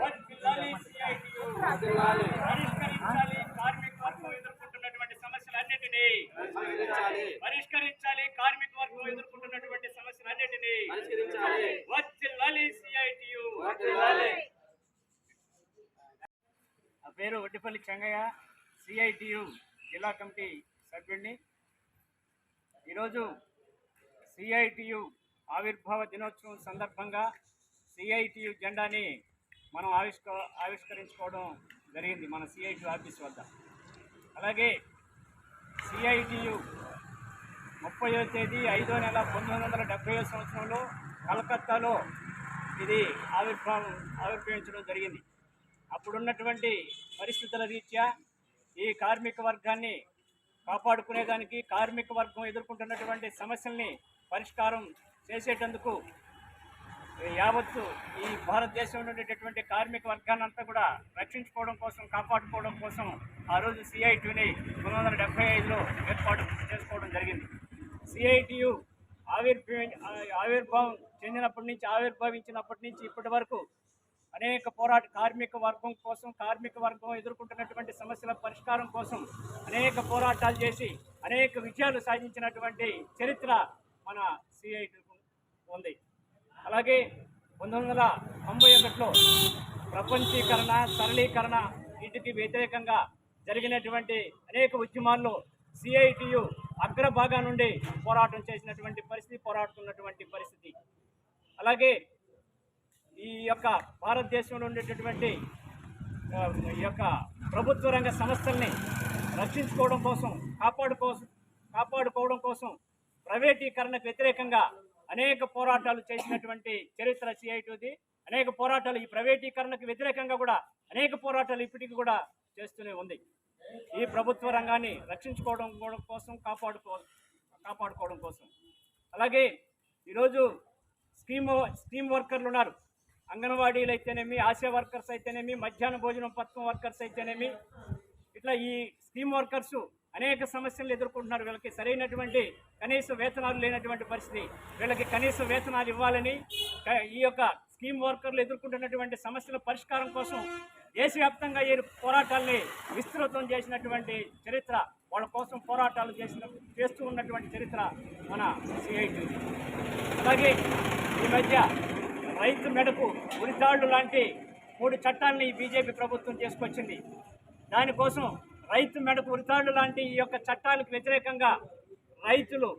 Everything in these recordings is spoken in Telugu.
పరిష్కరించాలి. కార్మిక వర్గం ఎదుర్కొంటున్నటువంటి సమస్యలన్నిటినీ పరిష్కరించాలి. పరిష్కరించాలి. కార్మిక వర్గం ఎదుర్కొంటున్నటువంటి సమస్యలన్నిటినీ వర్ధిల్లాలి సిఐటియు. నా పేరు వడ్డిపల్లి చెంగయ్య సిఐటియు జిల్లా కమిటీ సభ్యుడిని ఈరోజు సిఐటియు ఆవిర్భావ దినోత్సవం సందర్భంగా సిఐటియు జెండాని మనం ఆవిష్క ఆవిష్కరించుకోవడం జరిగింది మన సిఐటి ఆఫీస్ వద్ద. అలాగే సిఐటియు ముప్పయో తేదీ ఐదో నెల పంతొమ్మిది వందల డెబ్బై సంవత్సరంలో కలకత్తాలో ఇది ఆవిర్భావం ఆవిర్భవించడం జరిగింది. అప్పుడున్నటువంటి పరిస్థితుల రీత్యా ఈ కార్మిక వర్గాన్ని కాపాడుకునేదానికి కార్మిక వర్గం ఎదుర్కొంటున్నటువంటి సమస్యల్ని పరిష్కారం చేసేటందుకు యావత్తు ఈ భారతదేశంలో ఉండేటటువంటి కార్మిక వర్గాన్ని అంతా కూడా రక్షించుకోవడం కోసం కాపాడుకోవడం కోసం ఆ రోజు సిఐటిని పంతొమ్మిది వందల డెబ్బై ఐదులో ఏర్పాటు చేసుకోవడం జరిగింది. సిఐటియు ఆవిర్భవి ఆవిర్భావం చెందినప్పటి నుంచి ఆవిర్భవించినప్పటి నుంచి ఇప్పటి వరకు అనేక పోరాట కార్మిక వర్గం కోసం కార్మిక వర్గం ఎదుర్కొంటున్నటువంటి సమస్యల పరిష్కారం కోసం అనేక పోరాటాలు చేసి అనేక విజయాలు సాధించినటువంటి చరిత్ర మన సిఐటి ఉంది. అలాగే పంతొమ్మిది వందల తొంభై ఒకటిలో ప్రపంచీకరణ సరళీకరణ వీటికి వ్యతిరేకంగా జరిగినటువంటి అనేక ఉద్యమాల్లో సిఐటియు అగ్రభాగా నుండి పోరాటం చేసినటువంటి పరిస్థితి పోరాడుతున్నటువంటి పరిస్థితి. అలాగే ఈ యొక్క భారతదేశంలో ఉండేటటువంటి ఈ యొక్క ప్రభుత్వ రంగ సంస్థల్ని రక్షించుకోవడం కోసం కాపాడుకో కాపాడుకోవడం కోసం ప్రైవేటీకరణకు వ్యతిరేకంగా అనేక పోరాటాలు చేసినటువంటి చరిత్ర సిఐటిది అనేక పోరాటాలు ఈ ప్రైవేటీకరణకు వ్యతిరేకంగా కూడా అనేక పోరాటాలు ఇప్పటికీ కూడా చేస్తూనే ఉంది. ఈ ప్రభుత్వ రంగాన్ని రక్షించుకోవడం కోసం కాపాడుకో కాపాడుకోవడం కోసం. అలాగే ఈరోజు స్కీమ్ స్కీమ్ వర్కర్లు ఉన్నారు. అంగన్వాడీలు అయితేనేమి ఆశా వర్కర్స్ అయితేనేమి మధ్యాహ్న భోజనం పథకం వర్కర్స్ అయితేనేమి ఇట్లా ఈ స్కీమ్ వర్కర్స్ అనేక సమస్యలు ఎదుర్కొంటున్నారు. వీళ్ళకి సరైనటువంటి కనీస వేతనాలు లేనటువంటి పరిస్థితి. వీళ్ళకి కనీస వేతనాలు ఇవ్వాలని ఈ యొక్క స్కీమ్ వర్కర్లు ఎదుర్కొంటున్నటువంటి సమస్యల పరిష్కారం కోసం దేశవ్యాప్తంగా ఈ పోరాటాల్ని విస్తృతం చేసినటువంటి చరిత్ర వాళ్ళ కోసం పోరాటాలు చేసిన చేస్తూ ఉన్నటువంటి చరిత్ర మన సిఐటి. అలాగే ఈ మధ్య రైతు మెడకు ఉరితాళ్ళు లాంటి మూడు చట్టాలని ఈ బీజేపీ ప్రభుత్వం చేసుకొచ్చింది. దానికోసం రైతు మెడకు ఉరితాళ్ళు లాంటి ఈ యొక్క చట్టాలకు వ్యతిరేకంగా రైతులు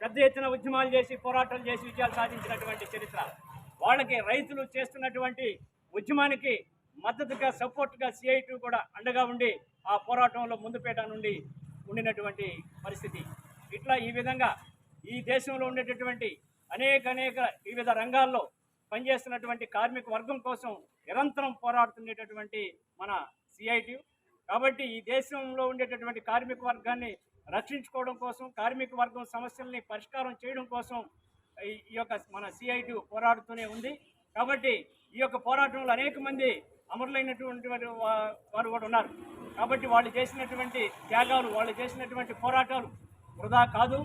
పెద్ద ఎత్తున ఉద్యమాలు చేసి పోరాటాలు చేసి విజయాలు సాధించినటువంటి చరిత్ర. వాళ్ళకి రైతులు చేస్తున్నటువంటి ఉద్యమానికి మద్దతుగా సపోర్ట్గా సిఐటి కూడా అండగా ఉండి ఆ పోరాటంలో ముందుపేట నుండి ఉండినటువంటి పరిస్థితి. ఇట్లా ఈ విధంగా ఈ దేశంలో ఉండేటటువంటి అనేక అనేక వివిధ రంగాల్లో పనిచేస్తున్నటువంటి కార్మిక వర్గం కోసం నిరంతరం పోరాడుతుండేటటువంటి మన సిఐటి కాబట్టి ఈ దేశంలో ఉండేటటువంటి కార్మిక వర్గాన్ని రక్షించుకోవడం కోసం కార్మిక వర్గం సమస్యల్ని పరిష్కారం చేయడం కోసం ఈ యొక్క మన సిఐటి పోరాడుతూనే ఉంది. కాబట్టి ఈ యొక్క పోరాటంలో అనేక మంది అమరులైనటువంటి వారు వారు కూడా ఉన్నారు. కాబట్టి వాళ్ళు చేసినటువంటి త్యాగాలు వాళ్ళు చేసినటువంటి పోరాటాలు వృధా కాదు.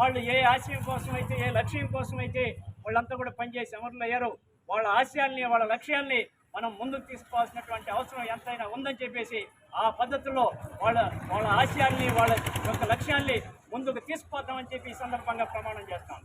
వాళ్ళు ఏ ఆశయం కోసం అయితే ఏ లక్ష్యం కోసం అయితే వాళ్ళంతా కూడా పనిచేసి అమరులు అయ్యారో వాళ్ళ ఆశయాల్ని వాళ్ళ లక్ష్యాల్ని మనం ముందుకు తీసుకోవాల్సినటువంటి అవసరం ఎంతైనా ఉందని చెప్పేసి ఆ పద్ధతిలో వాళ్ళ వాళ్ళ ఆశయాల్ని వాళ్ళ యొక్క లక్ష్యాల్ని ముందుకు తీసుకుపోతామని చెప్పి ఈ సందర్భంగా ప్రమాణం చేస్తాం.